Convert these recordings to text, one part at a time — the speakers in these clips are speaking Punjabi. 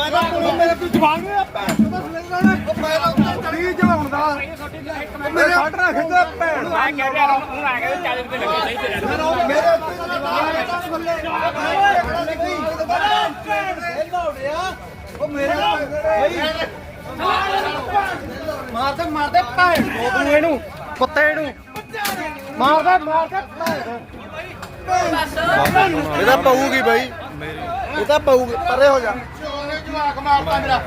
ਮੈਂ ਤਾਂ ਪੁਲਿਸ ਮੇਰੇ ਤੂੰ ਜਵਾਨ ਨਹੀਂ ਭੈਣ ਉਹ ਮੈਂ ਤਾਂ ਉੱਤੇ ਚੜੀ ਚੜਾਉਣ ਦਾ। ਮੇਰੇ ਫੜ ਰੱਖ ਕੇ ਭੈਣ। ਮੈਂ ਕਹਿ ਰਿਹਾ ਹੁਣ ਆ ਗਿਆ 40 ਰੁਪਏ ਲੱਗੇ ਸਹੀ ਤੇ ਮੇਰੇ ਉੱਤੇ ਜਵਾਨ ਤਾਂ ਥੱਲੇ ਉਹ ਮੇਰੇ ਮਾਰਦੇ ਮਾਰਦੇ ਭੈਣ। ਚੋਦ ਨੂੰ ਇਹਨੂੰ ਕੁੱਤੇ ਨੂੰ ਮਾਰਦਾ ਮਾਰਦਾ ਭੈਣ। ਇਹ ਤਾਂ ਪਊਗੀ ਬਾਈ। ਇਹ ਤਾਂ ਪਊਗੀ ਪਰੇ ਹੋ ਜਾ। ਜਵਾਕ ਮਾਰਦਾ ਮੇਰਾ।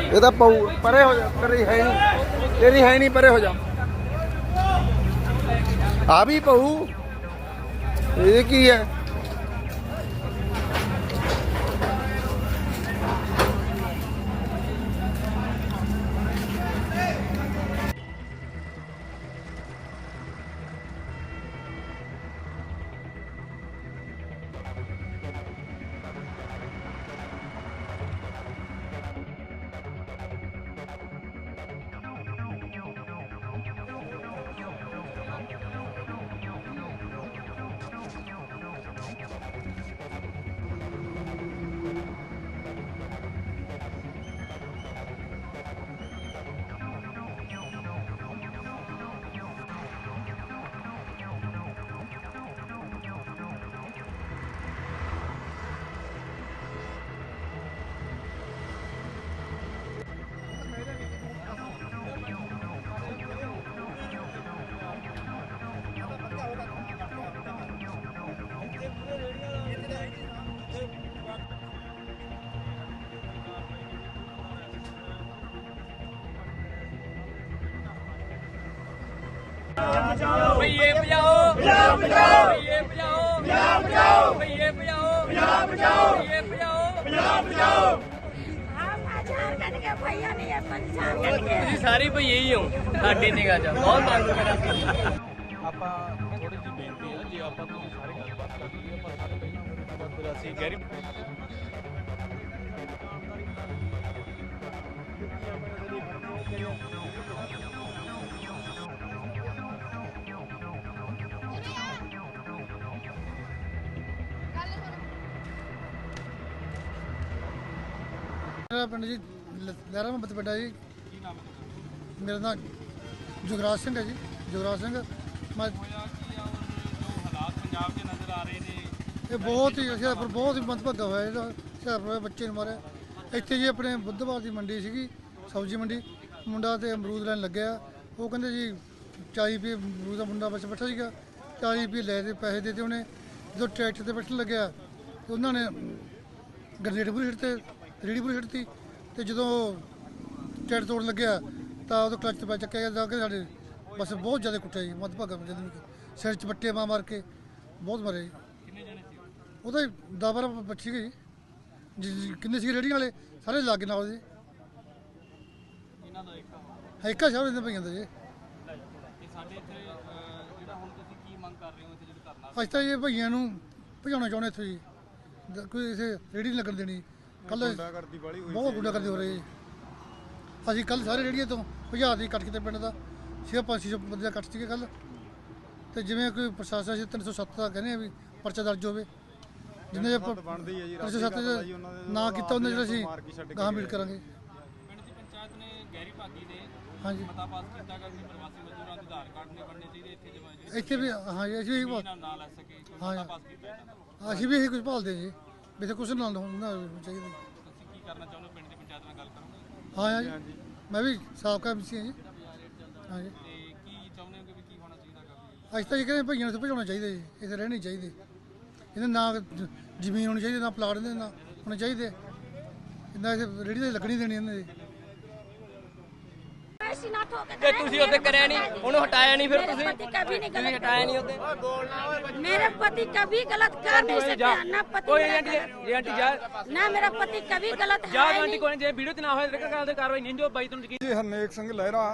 ਇਹ ਤਾਂ ਪਊ, ਪਰੇ ਹੋ ਜਾ, ਤੇਰੀ ਹੈ ਨਹੀਂ ਤੇਰੀ ਹੈ ਨਹੀਂ ਪਰੇ ਹੋ ਜਾ। ਆ ਵੀ ਪਊ। ਇਹ ਕੀ ਹੈ? ਬਚਾਓ ਪੰਜਾਬ ਬਚਾਓ ਪੰਜਾਬ ਬਚਾਓ ਪੰਜਾਬ ਬਚਾਓ ਪੰਜਾਬ ਬਚਾਓ ਤੁਸੀਂ ਸਾਰੇ ਭਈਏ ਹੀ ਹੋ। ਸਾਡੀ ਨਿਗਾਹ ਚ ਬਹੁਤ ਤੰਗ ਕਰਾ ਆਪਾਂ ਥੋੜੀ ਜਿਹੀ ਬੇਨਤੀ ਆ ਜੇ ਆਪਾਂ ਤੁਸੀਂ ਸਾਰੇ ਗੱਲਬਾਤ ਕਰਦੇ ਆਪਾਂ ਸਾਡੇ ਪਹਿਲਾਂ ਅਸੀਂ ਗੈਰੀ ਮੇਰਾ ਪਿੰਡ ਜੀ, ਲ- ਲਹਿਰਾ ਮੁਹੱਬਤ ਪਿੰਡ ਹੈ ਜੀ। ਮੇਰਾ ਨਾਮ ਜੁਗਰਾਜ ਸਿੰਘ ਹੈ ਜੀ, ਜੁਗਰਾਜ ਸਿੰਘ। ਮੈਂ ਹਾਲਾਤ ਪੰਜਾਬ 'ਚ ਨਜ਼ਰ ਆ ਰਹੇ ਨੇ ਇਹ ਬਹੁਤ ਹੀ ਹੁਸ਼ਿਆਰਪੁਰ, ਬਹੁਤ ਹੀ ਮੰਦਭਾਗਾ ਹੋਇਆ ਇਹਦਾ, ਹੁਸ਼ਿਆਰਪੁਰ ਦੇ ਬੱਚੇ ਨੂੰ ਮਾਰਿਆ। ਇੱਥੇ ਜੀ ਆਪਣੇ ਬੁੱਧਵਾਰ ਦੀ ਮੰਡੀ ਸੀਗੀ, ਸਬਜ਼ੀ ਮੰਡੀ। ਮੁੰਡਾ ਤੇ ਅਮਰੂਦ ਲੈਣ ਲੱਗਿਆ। ਉਹ ਕਹਿੰਦੇ ਜੀ 40 ਰੁਪਏ ਅਮਰੂਦ ਦਾ ਮੁੰਡਾ ਵਿੱਚ ਬੈਠਾ ਸੀਗਾ। 40 ਰੁਪਏ ਲੈ ਦੇ ਪੈਸੇ ਦੇ ਤੇ ਉਹਨੇ ਜਦੋਂ ਟਰੈਕਟਰ ਤੇ ਬੈਠਣ ਲੱਗਿਆ ਤੇ ਉਹਨਾਂ ਨੇ ਗਰਨੇਡ ਪੂਰੀ ਛੱਡ ਤੇ ਰੇੜੀ ਪੂਰੀ ਛੱਡਤੀ ਤੇ ਜਦੋਂ ਟਰੈਕਟਰ ਤੋੜਨ ਲੱਗਿਆ ਤਾਂ ਉਹਦਾ ਕਲਚ ਤੇ ਪੈ ਚੱਕਿਆ ਗਿਆ ਜਾ ਕੇ ਸਾਡੇ ਬਸ ਬਹੁਤ ਜ਼ਿਆਦਾ ਕੁੱਟਿਆ ਜੀ ਮੱਧਭਾਗਾ ਜਦ ਨੂੰ ਸਿਰ ਚ ਬੱਟੇ ਮਾਰ ਮਾਰ ਕੇ ਬਹੁਤ ਮਾਰੇ ਜੀ। ਉਹਦਾ 10 12 ਬੱਚੀ ਗਈ ਜੀ। ਕਿੰਨੇ ਸੀ ਰੇੜੀਆਂ ਵਾਲੇ? ਸਾਰੇ ਲਾਗੇ ਨਾਲ ਜੀ ਇਹਨਾਂ ਦਾ ਇੱਕ ਹੈ ਇੱਕਾ ਸ਼ਹਿਰ ਦੇ ਪਈਆਂ ਦਾ ਜੀ। ਸਾਡੇ ਇੱਥੇ ਜਿਹੜਾ ਹੁਣ ਤੁਸੀਂ ਕੀ ਮੰਗ ਕਰ ਰਹੇ ਹੋ ਇੱਥੇ ਜਿਹੜਾ ਧਰਨਾ ਅੱਜ ਤਾਂ ਇਹ ਭਈਆਂ ਨੂੰ ਭਜਾਉਣਾ ਚਾਹੁੰਦੇ ਇੱਥੋਂ ਜੀ। ਕੋਈ ਇਸੇ ਰੇੜੀ ਨਹੀਂ ਲੱਗਣ ਦੇਣੀ। ਕੱਲ ਬਹੁਤ ਗੁੰਡਾਗਰਦੀ ਹੋ ਰਹੀ ਹੈ। ਅਸੀਂ ਕੱਲ ਸਾਰੇ ਰੇੜੀਆਂ ਤੋਂ ਭਜਾ ਦੀ ਕੱਟ ਕਿਤੇ ਪਿੰਡ ਦਾ। ਛੇ ਪੰਜ ਛੇ ਬੰਦੇ ਦਾ ਕੱਟ ਸੀਗੇ ਕੱਲ ਤੇ ਜਿਵੇਂ ਕੋਈ ਪ੍ਰਸ਼ਾਸਨ ਅਸੀਂ 307 ਦਾ ਕਹਿੰਦੇ ਆ ਵੀ ਪਰਚਾ ਦਰਜ ਹੋਵੇ। ਜਿੰਨੇ ਜੇ ਬਣਦੀ ਹੈ ਜੀ 307 ਨਾ ਕੀਤਾ ਉਹਨੇ ਜਿਹੜਾ ਅਸੀਂ ਗਾਹਾਂ ਮੀਟ ਕਰਾਂਗੇ। ਪਿੰਡ ਦੀ ਪੰਚਾਇਤ ਨੇ ਗੈਰੀ ਭਾਗੀ ਨੇ ਹਾਂਜੀ। ਮਤਾ ਪਾਸ ਕੀਤਾ ਕਿ ਅਸੀਂ ਪ੍ਰਵਾਸੀ ਮਜ਼ਦੂਰਾਂ ਦੇ ਆਧਾਰ ਕਾਰਡ ਨਹੀਂ ਬਣਨੇ ਚਾਹੀਦੇ ਇੱਥੇ ਜਮਾ ਇੱਥੇ ਵੀ ਹਾਂ ਜੀ, ਅਸੀਂ ਵੀ ਨਾ ਹਾਂ। ਪਾਸ ਕੀਤਾ ਦਾ ਅਸੀਂ ਵੀ ਇਹੀ ਕੁਝ ਭਾਲਦੇ ਜੀ। ਵੀ ਤੇ ਕੁਛ ਨਾ ਹੋਣਾ ਚਾਹੀਦਾ ਤੁਸੀਂ ਕੀ ਕਰਨਾ ਚਾਹੁੰਦੇ ਹੋ? ਪਿੰਡ ਦੀ ਪੰਚਾਇਤ ਨਾਲ ਗੱਲ ਕਰੋਗੇ ਹਾਂ ਜੀ। ਮੈਂ ਵੀ ਸਾਬਕਾ ਐਮਸੀ ਹਾਂ ਜੀ। ਹਾਂ ਜੀ। ਤੇ ਕੀ ਚਾਹੁੰਦੇ ਹੋ ਕਿ ਵੀ ਕੀ ਹੋਣਾ ਚਾਹੀਦਾ ਅੱਜ ਤਾਂ ਇਹ ਕਹਿੰਦੇ ਭਈਆਂ ਨੂੰ ਭਜਾਉਣਾ ਚਾਹੀਦਾ ਜੀ। ਇੱਥੇ ਰਹਿਣੇ ਚਾਹੀਦੇ। ਇਹਦੇ ਨਾ ਜ਼ਮੀਨ ਹੋਣੀ ਚਾਹੀਦੀ ਨਾ ਪਲਾਟ ਦੇ ਨਾ ਹੋਣੇ ਚਾਹੀਦੇ। ਇਹਨਾਂ ਇਹ ਰੇੜੀ ਤੇ ਲੱਗਣੀ ਦੇਣੀ ਇਹਨਾਂ ਦੀ ऐसी ना ठोके ਤੇ ਤੁਸੀਂ ਉੱਥੇ ਕਰਿਆ ਨਹੀਂ ਉਹਨੂੰ ਹਟਾਇਆ ਨਹੀਂ ਫਿਰ मेरे ਤੁਸੀਂ पति कभी नहीं ਤੁਸੀਂ गलत ਹਟਾਇਆ ਨਹੀਂ ਉੱਥੇ मेरे पति कभी गलत कर नहीं सकते ना पति ਕੋਈ मेरा ਆਂਟੀ गलत- ਜੀ ਆਂਟੀ ਜਾ ना मेरा पति कभी गलत ਜਾ है ਆਂਟੀ नहीं ਕੋਈ ਨਹੀਂ, ਜੇ ਵੀਡੀਓ ਤੇ ਨਾ ਹੋਏ ਤੇ ਕਰਦੇ ਕਾਰਵਾਈ ਨਹੀਂ ਜੋ ਬਾਈ ਤੁਹਾਨੂੰ ਯਕੀਨ ਜੀ ਹਰਨੇਕ ਸਿੰਘ ਲਹਿਰਾ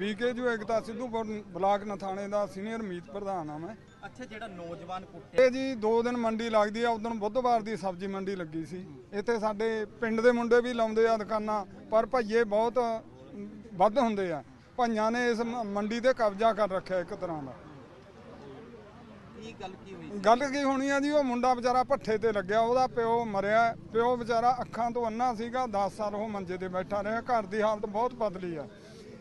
ਬੀਕੇ ਜੋ ਏਕਤਾ ਸਿੱਧੂਪੁਰ ਬਲਾਕ ਨਥਾਣੇ ਦਾ ਸੀਨੀਅਰ ਮੀਤ ਪ੍ਰਧਾਨ ਆ ਮੈਂ ਅੱਛਾ ਜਿਹੜਾ ਨੌਜਵਾਨ ਕੁੱਟੇ ਇਹ ਜੀ ਦੋ ਦਿਨ ਮੰਡੀ ਲੱਗਦੀ ਆ ਉਦੋਂ ਬੁੱਧਵਾਰ ਦੀ ਸਬਜ਼ੀ ਮੰਡੀ ਲੱਗੀ ਸੀ ਇੱਥੇ ਸਾਡੇ ਪਿੰਡ ਦੇ ਮੁੰਡੇ ਵੀ ਲਾਉਂਦੇ ਆ ਦੁਕਾਨਾਂ ਪਰ ਭਈਏ ਬਹੁਤ ਵੱਧ ਹੁੰਦੇ ਆ। ਭਈਆਂ ਨੇ ਇਸ ਮ- ਮੰਡੀ ਤੇ ਕਬਜ਼ਾ ਕਰ ਰੱਖਿਆ ਇੱਕ ਤਰ੍ਹਾਂ ਦਾ। ਕੀ ਗੱਲ ਕੀ ਹੋਈ ਗੱਲ ਕੀ ਹੋਣੀ ਆ ਜੀ ਉਹ ਮੁੰਡਾ ਵਿਚਾਰਾ ਭੱਠੇ ਤੇ ਲੱਗਿਆ ਉਹਦਾ ਪਿਓ ਮਰਿਆ। ਪਿਓ ਵਿਚਾਰਾ ਅੱਖਾਂ ਤੋਂ ਅੰਨਾ ਸੀਗਾ 10 ਸਾਲ ਉਹ ਮੰਜੇ ਤੇ ਬੈਠਾ ਰਿਹਾ। ਘਰ ਦੀ ਹਾਲਤ ਬਹੁਤ ਬਦਲੀ ਆ।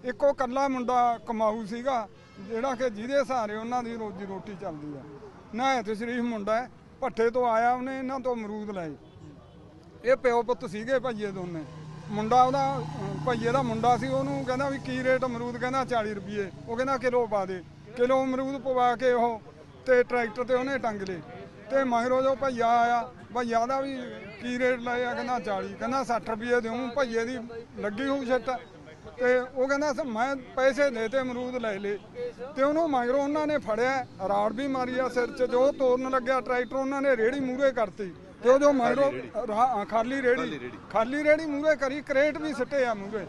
ਇੱਕੋ ਕੱਲਾ ਮੁੰਡਾ ਕਮਾਊ ਸੀਗਾ ਜਿਹੜਾ ਕਿ ਜਿਹਦੇ ਸਹਾਰੇ ਉਹਨਾਂ ਦੀ ਰੋਜੀ ਰੋਟੀ ਚੱਲਦੀ ਆ। ਨਾ ਤੇ ਸ਼ਰੀਫ ਮੁੰਡਾ ਹੈ ਭੱਠੇ ਤੋਂ ਆਇਆ ਉਹਨੇ ਇਹਨਾਂ ਤੋਂ ਅਮਰੂਦ ਲਏ। ਇਹ ਪਿਓ ਪੁੱਤ ਸੀਗੇ ਭਈਏ ਦੋਨੇ। ਮੁੰਡਾ ਉਹਦਾ ਭਈਏ ਦਾ ਮੁੰਡਾ ਸੀ, ਉਹਨੂੰ ਕਹਿੰਦਾ ਵੀ ਕੀ ਰੇਟ ਅਮਰੂਦ ਕਹਿੰਦਾ 40 ਰੁਪਏ ਉਹ ਕਹਿੰਦਾ ਕਿਲੋ ਪਾ ਦੇ। ਕਿਲੋ ਅਮਰੂਦ ਪਵਾ ਕੇ ਉਹ ਤੇ ਟਰੈਕਟਰ ਤੇ ਉਹਨੇ ਟੰਗ ਲਏ। ਤੇ ਮਗਰੋਂ ਜੋ ਭਈਆ ਆਇਆ, ਭਈਆ ਦਾ ਵੀ ਕੀ ਰੇਟ ਲਾਇਆ, ਕਹਿੰਦਾ 40 ਕਹਿੰਦਾ 60 ਰੁਪਏ ਦੇਉਂ ਭਈਏ ਦੀ ਲੱਗੀ ਹੋਊ ਛੱਟ ਤੇ ਉਹ ਕਹਿੰਦਾ ਮੈਂ ਪੈਸੇ ਦੇ ਤੇ ਅਮਰੂਦ ਲੈ ਲੇ ਤੇ ਉਹਨੂੰ ਮਗਰੋਂ ਉਹਨਾਂ ਨੇ ਫੜਿਆ, ਰਾੜ ਵੀ ਮਾਰੀ ਆ ਸਿਰ 'ਚ, ਜੋ ਤੋੜਨ ਲੱਗਿਆ ਟਰੈਕਟਰ, ਉਹਨਾਂ ਨੇ ਰੇੜੀ ਮੂਰੇ ਕਰਤੀ। ਤੇ ਉਹ ਜੋ ਮਗਰੋਂ ਰਾ- ਖਾਲੀ ਰੇੜੀ। ਖਾਲੀ ਰੇੜੀ। ਮੂਰੇ ਕਰੀ ਕਰੇਟ ਵੀ ਸਿੱਟੇ ਆ ਮੂਰੇ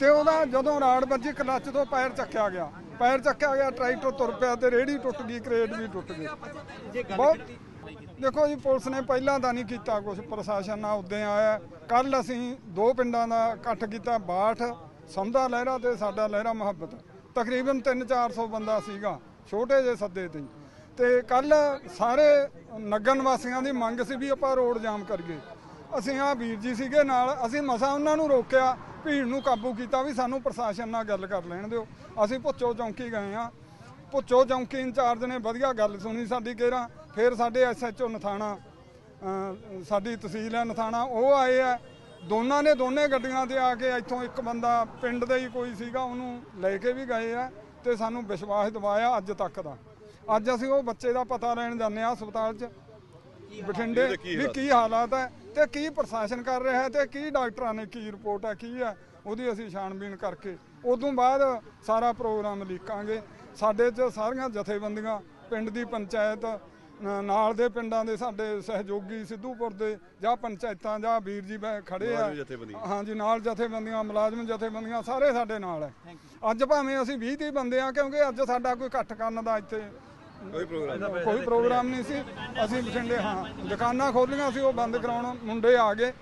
ਤੇ ਉਹਦਾ ਜਦੋਂ ਰਾੜ ਵੱਜੀ ਕਲੱਚ ਤੋਂ ਪੈਰ ਚੱਕਿਆ ਗਿਆ। ਪੈਰ ਚੱਕਿਆ ਗਿਆ ਟਰੈਕਟਰ ਤੁਰ ਪਿਆ ਤੇ ਰੇੜੀ ਟੁੱਟ ਗਈ ਕਰੇਟ ਵੀ ਟੁੱਟ ਗਈ। ਬਹੁਤ ਦੇਖੋ ਜੀ ਪੁਲਿਸ ਨੇ ਪਹਿਲਾਂ ਤਾਂ ਨਹੀਂ ਕੀਤਾ ਕੁਝ ਪ੍ਰਸ਼ਾਸਨ ਨਾਲ ਉਦੋਂ ਆਇਆ। ਕੱਲ ਅਸੀਂ ਦੋ ਪਿੰਡਾਂ ਦਾ ਇਕੱਠ ਕੀਤਾ ਬਾਠ ਸਮਦਾ ਲਹਿਰਾ ਤੇ ਸਾਡਾ ਲਹਿਰਾ ਮੁਹੱਬਤ। ਤਕਰੀਬਨ 3-400 ਬੰਦਾ ਸੀਗਾ ਛੋਟੇ ਜਿਹੇ ਸੱਦੇ ਤੇ ਤੇ ਕੱਲ ਸਾਰੇ ਨਗਰ ਨਿਵਾਸੀਆਂ ਦੀ ਮੰਗ ਸੀ ਵੀ ਆਪਾਂ ਰੋਡ ਜਾਮ ਕਰੀਏ। ਅਸੀਂ ਆ ਵੀਰ ਜੀ ਸੀਗੇ ਨਾਲ, ਅਸੀਂ ਮਸਾ ਉਹਨਾਂ ਨੂੰ ਰੋਕਿਆ, ਭੀੜ ਨੂੰ ਕਾਬੂ ਕੀਤਾ ਵੀ ਸਾਨੂੰ ਪ੍ਰਸ਼ਾਸਨ ਨਾਲ ਗੱਲ ਕਰ ਲੈਣ ਦਿਓ। ਅਸੀਂ ਭੁੱਚੋ ਚੌਂਕੀ ਗਏ ਆ ਭੁੱਚੋ ਚੌਂਕੀ ਇੰਚਾਰਜ ਨੇ ਵਧੀਆ ਗੱਲ ਸੁਣੀ ਸਾਡੀ ਕੇਰਾ। ਫਿਰ ਸਾਡੇ ਐਸਐਚਓ ਨਥਾਣਾ ਸਾਡੀ ਤਹਿਸੀਲ ਹੈ ਨਥਾਣਾ, ਉਹ ਆਏ ਆ। ਦੋਨਾਂ ਨੇ ਦੋਨੇ ਗੱਡੀਆਂ ਤੇ ਆ ਕੇ ਇੱਥੋਂ ਇੱਕ ਬੰਦਾ ਪਿੰਡ ਦਾ ਹੀ ਕੋਈ ਸੀਗਾ, ਉਹਨੂੰ ਲੈ ਕੇ ਵੀ ਗਏ ਆ ਤੇ ਸਾਨੂੰ ਵਿਸ਼ਵਾਸ ਦਿਵਾਇਆ ਅੱਜ ਤੱਕ ਦਾ। ਅੱਜ ਅਸੀਂ ਉਹ ਬੱਚੇ ਦਾ ਪਤਾ ਲੈਣ ਜਾਂਦੇ ਆ ਹਸਪਤਾਲ 'ਚ। ਬਠਿੰਡੇ ਵੀ ਕੀ ਹਾਲਾਤ ਹੈ ਤੇ ਕੀ ਪ੍ਰਸ਼ਾਸਨ ਕਰ ਰਿਹਾ ਹੈ ਤੇ ਕੀ ਡਾਕਟਰਾਂ ਨੇ ਕੀ ਰਿਪੋਰਟ ਹੈ ਕੀ ਹੈ ਉਹਦੀ ਅਸੀਂ ਛਾਣਬੀਨ ਕਰਕੇ। ਉਦੋਂ ਬਾਅਦ ਸਾਰਾ ਪ੍ਰੋਗਰਾਮ ਲਿਖਾਂਗੇ ਸਾਡੇ 'ਚ ਸਾਰੀਆਂ ਜਥੇਬੰਦੀਆਂ ਪਿੰਡ ਦੀ ਪੰਚਾਇਤ ਨਾਲ ਦੇ ਪਿੰਡਾਂ ਦੇ ਸਾਡੇ ਸਹਿਯੋਗੀ ਸਿੱਧੂਪੁਰ ਦੇ ਜਾਂ ਪੰਚਾਇਤਾਂ ਜਾਂ ਵੀਰ ਜੀ ਬੈ ਖੜੇ ਆ। ਹਾਂਜੀ ਨਾਲ ਜਥੇਬੰਦੀਆਂ ਮੁਲਾਜ਼ਮ ਜਥੇਬੰਦੀਆਂ ਸਾਰੇ ਸਾਡੇ ਨਾਲ ਹੈ। ਅੱਜ ਭਾਵੇਂ ਅਸੀਂ 20 30 ਬੰਦੇ ਆ ਕਿਉਂਕਿ ਅੱਜ ਸਾਡਾ ਕੋਈ ਇਕੱਠ ਕਰਨ ਦਾ ਇੱਥੇ ਕੋਈ ਪ੍ਰੋਗਰਾਮ ਨਹੀਂ। ਸੀ। ਅਸੀਂ ਬਠਿੰਡੇ ਹਾਂ ਦੁਕਾਨਾਂ ਖੋਲੀਆਂ ਸੀ ਉਹ ਬੰਦ ਕਰਾਉਣ ਮੁੰਡੇ ਆ ਗਏ।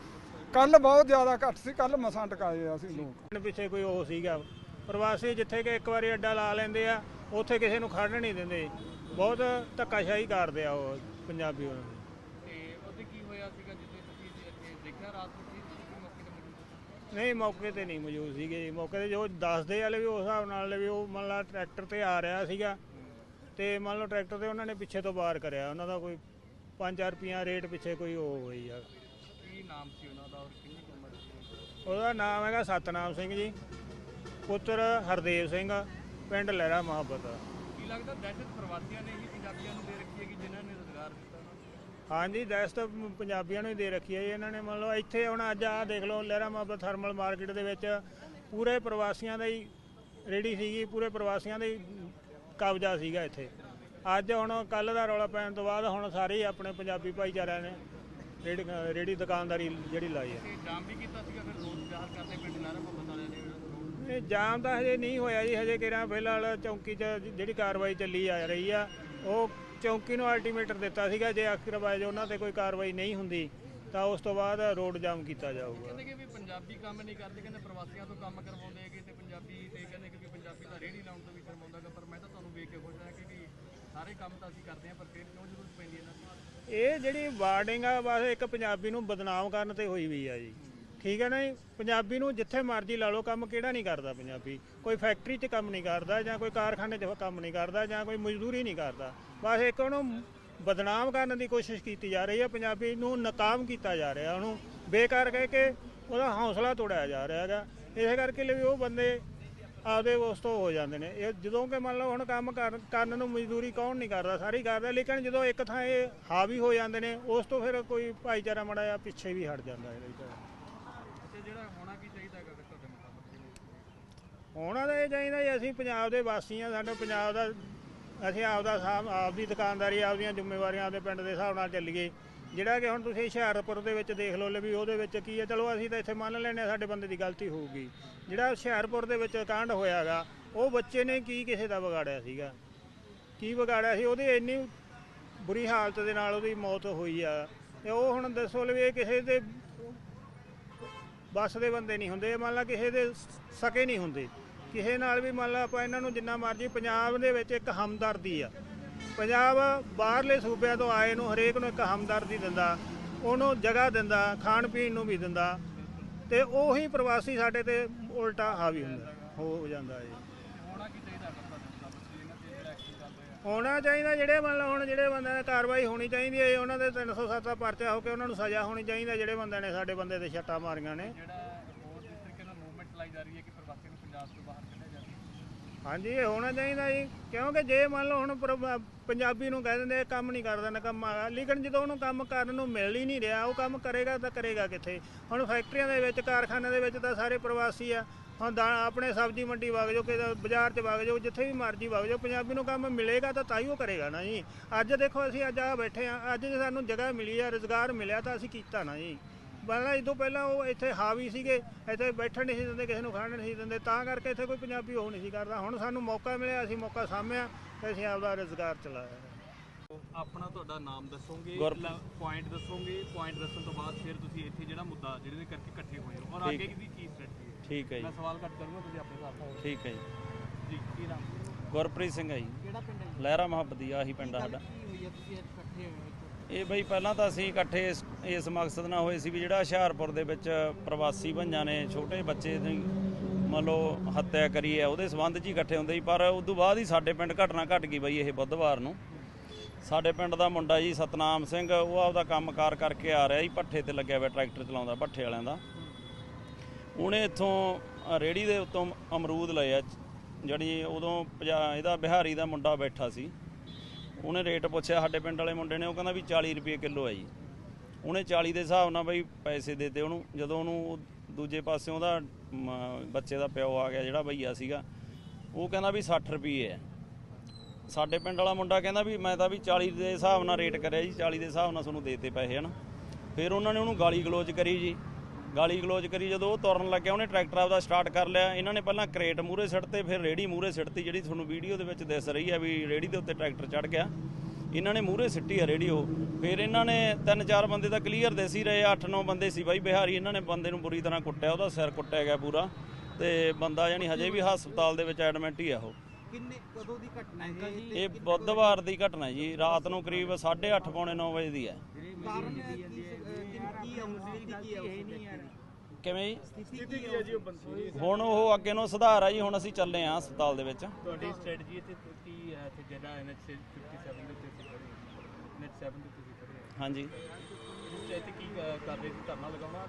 ਕੱਲ ਬਹੁਤ ਜ਼ਿਆਦਾ ਘੱਟ ਸੀ ਕੱਲ ਮਸਾਂ ਟਕਾਏ ਆ ਅਸੀਂ ਲੋਕ। ਪਿੱਛੇ ਕੋਈ ਉਹ ਸੀਗਾ। ਪ੍ਰਵਾਸੀ ਜਿੱਥੇ ਕਿ ਇੱਕ ਵਾਰੀ ਅੱਡਾ ਲਾ ਲੈਂਦੇ ਆ ਉੱਥੇ ਕਿਸੇ ਨੂੰ ਖੜਨ ਨਹੀਂ ਦਿੰਦੇ। ਬਹੁਤ ਧੱਕਾਸ਼ਾਹੀ ਕਰਦੇ ਆ ਉਹ ਪੰਜਾਬੀ ਉਹਨਾਂ ਦੀ ਤੇ ਉਹਦੇ ਕੀ ਹੋਇਆ ਸੀਗਾ ਜਿੱਥੇ ਤੁਸੀਂ ਇੱਥੇ ਦੇਖਿਆ ਰਾਤ ਨੂੰ ਕੀ ਤੁਸੀਂ ਮੌਕੇ ਤੇ ਮੌਜੂਦ ਨਹੀਂ ਮੌਕੇ ਤੇ ਨਹੀਂ ਮੌਜੂਦ ਸੀਗੇ ਮੌਕੇ ਤੇ ਜੋ ਦੱਸਦੇ ਵਾਲੇ ਵੀ ਉਸ ਹਿਸਾਬ ਨਾਲ ਵੀ ਉਹ ਮੰਨ ਲਾ ਟਰੈਕਟਰ ਤੇ ਆ ਰਿਹਾ ਸੀਗਾ। ਤੇ ਮੰਨ ਲਓ ਟਰੈਕਟਰ ਤੇ ਉਹਨਾਂ ਨੇ ਪਿੱਛੇ ਤੋਂ ਬਾਹਰ ਕਰਿਆ ਉਹਨਾਂ ਦਾ ਕੋਈ 5-4 ਰੁਪਈਆ ਰੇਟ ਪਿੱਛੇ ਕੋਈ ਉਹ ਹੋਈ ਆ। ਕੀ ਨਾਮ ਸੀ ਉਹਨਾਂ ਦਾ ਔਰ ਕਿੰਨੀ ਕੁ ਉਮਰ ਸੀ? ਉਹਦਾ ਨਾਮ ਹੈਗਾ ਸਤਨਾਮ ਸਿੰਘ ਜੀ ਪੁੱਤਰ ਹਰਦੇਵ ਸਿੰਘ ਪਿੰਡ ਲਹਿਰਾ ਮੁਹੱਬਤ ਕੀ ਲੱਗਦਾ ਦਹਿਸ਼ਤ ਪ੍ਰਵਾਸੀਆਂ ਨੇ ਹੀ ਪੰਜਾਬੀਆਂ ਨੂੰ ਦੇ ਰੱਖੀ ਹੈ ਕਿ ਜਿਨ੍ਹਾਂ ਨੇ ਰੋਜ਼ਗਾਰ ਦਿੱਤਾ ਉਹਨਾਂ ਨੂੰ? ਹਾਂਜੀ ਦਹਿਸ਼ਤ ਪੰਜਾਬੀਆਂ ਨੂੰ ਹੀ ਦੇ ਰੱਖੀ ਹੈ ਜੀ ਇਹਨਾਂ ਨੇ ਮੰਨ ਲਓ ਇੱਥੇ ਹੁਣ ਅੱਜ ਆਹ ਦੇਖ ਲਓ ਲਹਿਰਾ ਮੁਹੱਬਤ ਥਰਮਲ ਮਾਰਕੀਟ ਦੇ ਵਿੱਚ ਪੂਰੇ ਪ੍ਰਵਾਸੀਆਂ ਦਾ ਹੀ ਰੇੜੀ ਸੀਗੀ ਪੂਰੇ ਪ੍ਰਵਾਸੀਆਂ ਦਾ ਹੀ ਕਬਜ਼ਾ ਸੀਗਾ ਇੱਥੇ। ਅੱਜ ਹੁਣ ਕੱਲ ਦਾ ਰੌਲਾ ਪੈਣ ਤੋਂ ਬਾਅਦ ਹੁਣ ਸਾਰੇ ਆਪਣੇ ਪੰਜਾਬੀ ਭਾਈਚਾਰਿਆਂ ਨੇ ਰੇੜੀ ਰੇੜੀ ਦੁਕਾਨਦਾਰੀ ਜਿਹੜੀ ਲਾਈ ਹੈ ਜਾਮ ਵੀ ਕੀਤਾ ਸੀਗਾ ਫਿਰ ਰੋਜ਼ ਵਿਆਹ ਕਰਦੇ ਪਿੰਡ ਨਾਰਾ ਮੁਹੱਬਤ ਵਾਲਿਆਂ ਨੇ ਇਹ ਜਾਮ ਤਾਂ ਹਜੇ ਨਹੀਂ ਹੋਇਆ ਜੀ ਹਜੇ ਕਿਹੜਾ ਫਿਲਹਾਲ ਚੌਂਕੀ 'ਚ ਜਿਹੜੀ ਕਾਰਵਾਈ ਚੱਲੀ ਆ ਰਹੀ ਆ ਉਹ ਚੌਂਕੀ ਨੂੰ ਅਲਟੀਮੇਟਰ ਦਿੱਤਾ ਸੀਗਾ ਜੇ ਆਖਿਰ ਬਾਅਦ ਉਹਨਾਂ ਤੇ ਕੋਈ ਕਾਰਵਾਈ ਨਹੀਂ ਹੁੰਦੀ ਤਾਂ ਉਸ ਤੋਂ ਬਾਅਦ ਰੋਡ ਜਾਮ ਕੀਤਾ ਜਾਊਗਾ। ਕਹਿੰਦੇ ਕਿ ਵੀ ਪੰਜਾਬੀ ਕੰਮ ਨਹੀਂ ਕਰਦੇ ਕਹਿੰਦੇ ਪ੍ਰਵਾਸੀਆਂ ਤੋਂ ਕੰਮ ਕਰਵਾਉਂਦੇ ਹੈਗੇ ਤੇ ਪੰਜਾਬੀ ਤੇ ਕਹਿੰਦੇ ਕਿ ਪੰਜਾਬੀ ਤਾਂ ਰੇੜੀ ਲਾਉਣ ਤੋਂ ਵੀ ਸ਼ਰਮਾਉਂਦਾ ਗਾ ਪਰ ਮੈਂ ਤਾਂ ਤੁਹਾਨੂੰ ਵੇਖ ਕੇ ਖੁਸ਼ ਹਾਂ ਕਿ ਸਾਰੇ ਕੰਮ ਤਾਂ ਅਸੀਂ ਕਰਦੇ ਹਾਂ, ਪਰ ਫਿਰ ਕਿਉਂ ਜ਼ਰੂਰਤ ਪੈਂਦੀ ਇਹਨਾਂ ਦੀ। ਇਹ ਜਿਹੜੀ ਵਾਰਡਿੰਗ ਆ, ਬਸ ਇੱਕ ਪੰਜਾਬੀ ਨੂੰ ਬਦਨਾਮ ਕਰਨ ਤੇ ਹੋਈ ਵੀ ਆ ਜੀ। ਠੀਕ ਹੈ ਨਾ ਜੀ? ਪੰਜਾਬੀ ਨੂੰ ਜਿੱਥੇ ਮਰਜ਼ੀ ਲਾ ਲਓ, ਕੰਮ ਕਿਹੜਾ ਨਹੀਂ ਕਰਦਾ ਪੰਜਾਬੀ। ਕੋਈ ਫੈਕਟਰੀ 'ਚ ਕੰਮ ਨਹੀਂ ਕਰਦਾ, ਜਾਂ ਕੋਈ ਕਾਰਖਾਨੇ 'ਚ ਕੰਮ ਨਹੀਂ ਕਰਦਾ, ਜਾਂ ਕੋਈ ਮਜ਼ਦੂਰੀ ਨਹੀਂ ਕਰਦਾ। ਬਸ ਇੱਕ ਉਹਨੂੰ ਬਦਨਾਮ ਕਰਨ ਦੀ ਕੋਸ਼ਿਸ਼ ਕੀਤੀ ਜਾ ਰਹੀ ਹੈ। ਪੰਜਾਬੀ ਨੂੰ ਨਾਕਾਮ ਕੀਤਾ ਜਾ ਰਿਹਾ ਉਹਨੂੰ। ਬੇਕਾਰ ਕਹਿ ਕੇ ਉਹਦਾ ਹੌਸਲਾ ਤੋੜਿਆ ਜਾ ਰਿਹਾ ਹੈਗਾ। ਇਸੇ ਕਰਕੇ ਲਈ ਉਹ ਬੰਦੇ ਆਪਦੇ ਉਸ ਤੋਂ ਹੋ ਜਾਂਦੇ ਨੇ। ਇਹ ਜਦੋਂ ਕਿ ਮੰਨ ਲਓ ਹੁਣ ਕੰਮ ਕਰ- ਕਰਨ ਨੂੰ ਮਜ਼ਦੂਰੀ ਕੌਣ ਨਹੀਂ ਕਰਦਾ ਸਾਰੀ ਕਰਦਾ ਲੇਕਿਨ ਜਦੋਂ ਇੱਕ ਥਾਂ ਇਹ ਹਾਵੀ ਹੋ ਜਾਂਦੇ ਨੇ ਉਸ ਤੋਂ ਫਿਰ ਕੋਈ ਭਾਈਚਾਰਾ ਮੜਾ ਜਾਂ ਪਿੱਛੇ ਵੀ ਹਟ ਜਾਂਦਾ ਇਹਦੇ ਵਿੱਚ। ਜਿਹੜਾ ਹੋਣਾ ਕੀ ਚਾਹੀਦਾ ਹੈਗਾ ਫਿਰ ਤੁਹਾਡੇ ਮੁਤਾਬਕ? ਜਿਵੇਂ ਹੋਣਾ ਤਾਂ ਇਹ ਚਾਹੀਦਾ ਜੀ ਅਸੀਂ ਪੰਜਾਬ ਦੇ ਵਾਸੀ ਆ ਸਾਡਾ ਪੰਜਾਬ ਦਾ ਅਸੀਂ ਆਪਦਾ ਸਾਮ ਆਪਦੀ ਦੁਕਾਨਦਾਰੀ ਆਪਦੀਆਂ ਜ਼ਿੰਮੇਵਾਰੀਆਂ ਆਪਦੇ ਪਿੰਡ ਦੇ ਹਿਸਾਬ ਨਾਲ ਚੱਲੀਏ। ਜਿਹੜਾ ਕਿ ਹੁਣ ਤੁਸੀਂ ਹੁਸ਼ਿਆਰਪੁਰ ਦੇ ਵਿੱਚ ਦੇਖ ਲਓ ਲੈ ਵੀ ਉਹਦੇ ਵਿੱਚ ਕੀ ਹੈ, ਚਲੋ ਅਸੀਂ ਤਾਂ ਇੱਥੇ ਮੰਨ ਲੈਂਦੇ ਹਾਂ ਸਾਡੇ ਬੰਦੇ ਦੀ ਗਲਤੀ ਹੋਊਗੀ। ਜਿਹੜਾ ਹੁਸ਼ਿਆਰਪੁਰ ਦੇ ਵਿੱਚ ਕਾਂਡ ਹੋਇਆਗਾ ਉਹ ਬੱਚੇ ਨੇ ਕੀ ਕਿਸੇ ਦਾ ਵਿਗਾੜਿਆ ਸੀਗਾ? ਕੀ ਵਿਗਾੜਿਆ ਸੀ? ਉਹਦੀ ਇੰਨੀ ਬੁਰੀ ਹਾਲਤ ਦੇ ਨਾਲ ਉਹਦੀ ਮੌਤ ਹੋਈ ਆ। ਤੇ ਉਹ ਹੁਣ ਦੱਸੋ ਲੈ ਵੀ ਇਹ ਕਿਸੇ ਦੇ ਬੱਸ ਦੇ ਬੰਦੇ ਨਹੀਂ ਹੁੰਦੇ, ਮੰਨ ਲਾ ਕਿਸੇ ਦੇ ਸਕੇ ਨਹੀਂ ਹੁੰਦੇ। ਕਿਸੇ ਨਾਲ ਵੀ ਮੰਨ ਲਾ ਆਪਾਂ ਇਹਨਾਂ ਨੂੰ ਜਿੰਨਾ ਮਰਜ਼ੀ, ਪੰਜਾਬ ਦੇ ਵਿੱਚ ਇੱਕ ਹਮਦਰਦੀ ਆ। ਪੰਜਾਬ ਬਾਹਰਲੇ ਸੂਬਿਆਂ ਤੋਂ ਆਏ ਨੂੰ ਹਰੇਕ ਨੂੰ ਇੱਕ ਹਮਦਰਦੀ ਦਿੰਦਾ ਉਹਨੂੰ ਜਗ੍ਹਾ ਦਿੰਦਾ ਖਾਣ ਪੀਣ ਨੂੰ ਵੀ ਦਿੰਦਾ ਤੇ ਉਹੀ ਪ੍ਰਵਾਸੀ ਸਾਡੇ ਤੇ ਉਲਟਾ ਹਾਵੀ ਹੁੰਦਾ ਹੋ ਜਾਂਦਾ ਹੈ ਹੋਣਾ ਚਾਹੀਦਾ ਜਿਹੜਾ ਮਤਲਬ ਹੁਣ ਜਿਹੜੇ ਬੰਦਿਆਂ ਨੇ ਕਾਰਵਾਈ ਹੋਣੀ ਚਾਹੀਦੀ ਹੈ ਉਹਨਾਂ ਦੇ 307 ਦਾ ਪਰਚਾ ਹੋ ਕੇ ਉਹਨਾਂ ਨੂੰ ਸਜ਼ਾ ਹੋਣੀ ਚਾਹੀਦੀ ਹੈ ਜਿਹੜੇ ਬੰਦਿਆਂ ਨੇ ਸਾਡੇ ਬੰਦੇ ਤੇ ਛੱਟਾਂ ਮਾਰੀਆਂ ਨੇ। ਜਿਹੜਾ ਹੋਰ ਜਿਸ ਤਰੀਕੇ ਨਾਲ ਮੂਵਮੈਂਟ ਚਲਾਈ ਜਾ ਰਹੀ ਹੈ ਕਿ ਪ੍ਰਵਾਸੀਆਂ ਨੂੰ ਪੰਜਾਬ ਤੋਂ ਬਾਹਰ ਕੱਢਿਆ ਜਾਵੇ ਹਾਂਜੀ ਇਹ ਹੋਣਾ ਚਾਹੀਦਾ ਜੀ ਕਿਉਂਕਿ ਜੇ ਮੰਨ ਲਓ ਹੁਣ ਪੰਜਾਬੀ ਨੂੰ ਕਹਿ ਦਿੰਦੇ ਇਹ ਕੰਮ ਨਹੀਂ ਕਰਦਾ ਨਕੰਮਾ ਆ। ਲੇਕਿਨ ਜਦੋਂ ਉਹਨੂੰ ਕੰਮ ਕਰਨ ਨੂੰ ਮਿਲ ਹੀ ਨਹੀਂ ਰਿਹਾ, ਉਹ ਕੰਮ ਕਰੇਗਾ ਤਾਂ ਕਰੇਗਾ ਕਿੱਥੇ? ਹੁਣ ਫੈਕਟਰੀਆਂ ਦੇ ਵਿੱਚ, ਕਾਰਖਾਨਿਆਂ ਦੇ ਵਿੱਚ ਤਾਂ ਸਾਰੇ ਪ੍ਰਵਾਸੀ ਆ। ਹੁਣ ਦਾ ਆਪਣੇ ਸਬਜ਼ੀ ਮੰਡੀ ਵਗ ਜਾਓ ਕਿ ਬਾਜ਼ਾਰ 'ਚ ਵਗ ਜਾਓ, ਜਿੱਥੇ ਵੀ ਮਰਜ਼ੀ ਵਗ ਜਾਓ, ਪੰਜਾਬੀ ਨੂੰ ਕੰਮ ਮਿਲੇਗਾ ਤਾਂ ਤਾਂ ਹੀ ਉਹ ਕਰੇਗਾ ਨਾ ਜੀ। ਅੱਜ ਦੇਖੋ ਅਸੀਂ ਅੱਜ ਆ ਬੈਠੇ ਆ, ਅੱਜ ਜੇ ਸਾਨੂੰ ਜਗ੍ਹਾ ਮਿਲੀ ਆ, ਰੋਜ਼ਗਾਰ ਮਿਲਿਆ ਤਾਂ ਅਸੀਂ ਕੀਤਾ ਨਾ ਜੀ। ਪਹਿਲਾਂ ਇਸ ਪਹਿਲਾਂ ਉਹ ਇੱਥੇ ਹਾਵੀ ਸੀਗੇ, ਇੱਥੇ ਬੈਠਣ ਨਹੀਂ ਸੀ ਦਿੰਦੇ, ਕਿਸੇ ਨੂੰ ਖਾਣ ਨਹੀਂ ਸੀ ਦਿੰਦੇ, ਤਾਂ ਕਰਕੇ ਇੱਥੇ ਕੋਈ ਪੰਜਾਬੀ ਉਹ ਨਹੀਂ ਸੀ ਕਰਦਾ। ਹੁਣ ਸਾਨੂੰ ਮੌਕਾ ਮਿਲਿਆ, ਅਸੀਂ ਮੌਕਾ ਸਾਂਭਿਆ ਤੇ ਅਸੀਂ ਆਪਦਾ ਰੋਜ਼ਗਾਰ ਚਲਾਇਆ। ਆਪਣਾ ਤੁਹਾਡਾ ਨਾਮ ਦੱਸੋਗੇ ਪੁਆਇੰਟ ਦੱਸੋਗੇ ਪੁਆਇੰਟ ਦੱਸਣ ਤੋਂ ਬਾਅਦ ਫਿਰ ਤੁਸੀਂ ਇੱਥੇ ਜਿਹੜਾ ਮੁੱਦਾ ਜਿਹਦੇ ਦੇ ਕਰਕੇ ਇਕੱਠੇ ਹੋਏ ਹੋ। ਔਰ ਅੱਗੇ ਦੀ ਕੀ ਸਟ੍ਰੈਟਜੀ ਹੈ? ਠੀਕ ਹੈ ਜੀ। ਮੈਂ ਸਵਾਲ ਕੱਟ ਕਰੂੰਗਾ ਤੁਸੀਂ ਆਪਣੇ ਹਿਸਾਬ ਨਾਲ ਠੀਕ ਹੈ ਜੀ। ਜੀ ਕੀ ਨਾਮ? ਗੁਰਪ੍ਰੀਤ ਸਿੰਘ ਹੈ ਜੀ। ਕਿਹੜਾ ਪਿੰਡ ਹੈ ਲਹਿਰਾ ਮੁਹੱਬਤੀ ਆਹੀ ਪਿੰਡ ਆ ਸਾਡਾ। ਕੀ ਹੋਈ ਹੈ ਤੁਸੀਂ ਇਕੱਠੇ ਹੋਏ ਹੋ? ਇਹ ਬਈ ਪਹਿਲਾਂ ਤਾਂ ਅਸੀਂ ਇਕੱਠੇ ਇਸ- ਮਕਸਦ ਨਾਲ ਹੋਏ ਸੀ ਵੀ ਜਿਹੜਾ ਹੁਸ਼ਿਆਰਪੁਰ ਦੇ ਵਿੱਚ ਪ੍ਰਵਾਸੀ ਭਈਆਂ ਨੇ ਛੋਟੇ ਬੱਚੇ ਦੀ ਮੰਨ ਲਓ ਹੱਤਿਆ ਕਰੀ ਹੈ, ਉਹਦੇ ਸਬੰਧ 'ਚ ਹੀ ਇਕੱਠੇ ਹੁੰਦੇ ਸੀ, ਪਰ ਉਸ ਤੋਂ ਬਾਅਦ ਹੀ ਸਾਡੇ ਪਿੰਡ ਘਟਨਾ ਘਟ ਗਈ ਬਈ ਇਹ ਬੁੱਧਵਾਰ ਨੂੰ। ਸਾਡੇ ਪਿੰਡ ਦਾ ਮੁੰਡਾ ਜੀ ਸਤਨਾਮ ਸਿੰਘ, ਉਹ ਆਪਦਾ ਕੰਮਕਾਰ ਕਰਕੇ ਆ ਰਿਹਾ ਸੀ ਭੱਠੇ ਤੇ ਲੱਗਿਆ ਹੋਇਆ ਟਰੈਕਟਰ ਚਲਾਉਂਦਾ, ਭੱਠੇ ਵਾਲਿਆਂ ਦਾ। ਉਹਨੇ ਇੱਥੋਂ ਰੇੜੀ ਦੇ ਉੱਤੋਂ ਅਮਰੂਦ ਲਏ ਆ, ਜਿਹੜੀ ਉਦੋਂ ਪੰਜਾ- ਇਹਦਾ ਬਿਹਾਰੀ ਦਾ ਮੁੰਡਾ ਬੈਠਾ ਸੀ। ਉਹਨੇ ਰੇਟ ਪੁੱਛਿਆ ਸਾਡੇ ਪਿੰਡ ਵਾਲੇ ਮੁੰਡੇ ਨੇ, ਉਹ ਕਹਿੰਦਾ ਵੀ 40 ਰੁਪਏ ਕਿਲੋ ਹੈ ਜੀ। ਉਹਨੇ 40 ਦੇ ਹਿਸਾਬ ਨਾਲ ਬਈ ਪੈਸੇ ਦਿੱਤੇ ਉਹਨੂੰ, ਜਦੋਂ ਉਹਨੂੰ ਦੂਜੇ ਪਾਸੇ ਉਹਦਾ ਬੱਚੇ ਦਾ ਪਿਓ ਆ ਗਿਆ, ਜਿਹੜਾ ਭਈਆ ਸੀਗਾ, ਉਹ ਕਹਿੰਦਾ ਵੀ 60 ਰੁਪਏ ਹੈ। ਸਾਡੇ ਪਿੰਡ ਵਾਲਾ ਮੁੰਡਾ ਕਹਿੰਦਾ ਵੀ ਮੈਂ ਤਾਂ ਵੀ 40 ਦੇ ਹਿਸਾਬ ਨਾਲ ਰੇਟ ਕਰਿਆ ਜੀ 40 ਦੇ ਹਿਸਾਬ ਨਾਲ ਤੁਹਾਨੂੰ ਦੇਤੇ ਪੈਸੇ, ਹਨ। ਫਿਰ ਉਹਨਾਂ ਨੇ ਉਹਨੂੰ ਗਾਲੀ ਗਲੋਚ ਕਰੀ ਜੀ। ਗਾਲੀ ਗਲੋਚ ਕਰੀ ਜਦੋਂ ਉਹ ਤੁਰਨ ਲੱਗਿਆ, ਉਹਨੇ ਟਰੈਕਟਰ ਆਪਦਾ ਸਟਾਰਟ ਕਰ ਲਿਆ। ਇਹਨਾਂ ਨੇ ਪਹਿਲਾਂ ਕਰੇਟ ਮੂਰੇ ਸਿੱਟਤੇ, ਫਿਰ ਰੇੜੀ ਮੂਰੇ ਸਿੱਟਤੀ, ਜਿਹੜੀ ਤੁਹਾਨੂੰ ਵੀਡੀਓ ਦੇ ਵਿੱਚ ਦਿਸ ਰਹੀ ਹੈ ਵੀ ਰੇੜੀ ਦੇ ਉੱਤੇ ਟਰੈਕਟਰ ਚੜ ਗਿਆ। ਇਹਨਾਂ ਨੇ ਮੂਰੇ ਸਿੱਟੀ ਆ ਉਹ ਫਿਰ ਇਹਨਾਂ ਨੇ ਤਿੰਨ ਚਾਰ ਬੰਦੇ ਤਾਂ ਕਲੀਅਰ ਦੇ ਸੀ ਰਹੇ 8-9 ਬੰਦੇ ਸੀ ਬਾਈ ਬਿਹਾਰੀ ਇਹਨਾਂ ਨੇ ਬੰਦੇ ਨੂੰ ਬੁਰੀ ਤਰ੍ਹਾਂ ਕੁੱਟਿਆ ਉਹਦਾ ਸਿਰ ਕੁੱਟਿਆ ਗਿਆ ਪੂਰਾ। ਤੇ ਬੰਦਾ ਯਾਨੀ ਹਜੇ ਵੀ ਹਸਪਤਾਲ ਦੇ ਵਿੱਚ ਐਡਮਿਟ ਹੀ ਆ ਉਹ। ਕਿੰਨੇ ਕਦੋਂ ਦੀ ਘਟਨਾ ਹੈ ਜੀ ਇਹ ਬੁੱਧਵਾਰ ਦੀ ਘਟਨਾ ਹੈ ਜੀ ਰਾਤ ਨੂੰ ਕਰੀਬ 8:30 ਪੌਣੇ 9 ਵਜੇ ਦੀ ਹੈ। ਕਾਰਨ ਕੀ ਕੀ ਹੈ? ਮੁਸਲਿਮ ਕੀ ਹੈ? ਉਸ ਕਿਵੇਂ ਜੀ? ਸਥਿਤੀ ਕੀ ਹੈ? ਜੀ? ਉਹ ਬੰਦੇ ਹੁਣ ਉਹ ਅੱਗੇ ਨੂੰ ਸੁਧਾਰ ਆ ਜੀ ਹੁਣ ਅਸੀਂ ਚੱਲੇ ਆ ਹਸਪਤਾਲ ਦੇ ਵਿੱਚ। ਤੁਹਾਡੀ ਸਟ੍ਰੈਟਜੀ ਇੱਥੇ ਕੀ ਹੈ? ਤੇ ਜਿਹੜਾ ਐਨਐਚ 57 ਦੇ ਉੱਤੇ ਅਸੀਂ ਖੜੇ ਐਨਐਚ 7 ਦੇ ਉੱਤੇ ਅਸੀਂ ਖੜੇ ਹਾਂ। ਹਾਂਜੀ। ਇਸ 'ਚ ਇੱਥੇ ਕੀ ਅ, ਕਰ ਰਹੇ ਸੀ? ਧਰਨਾ ਲਗਾਉਣਾ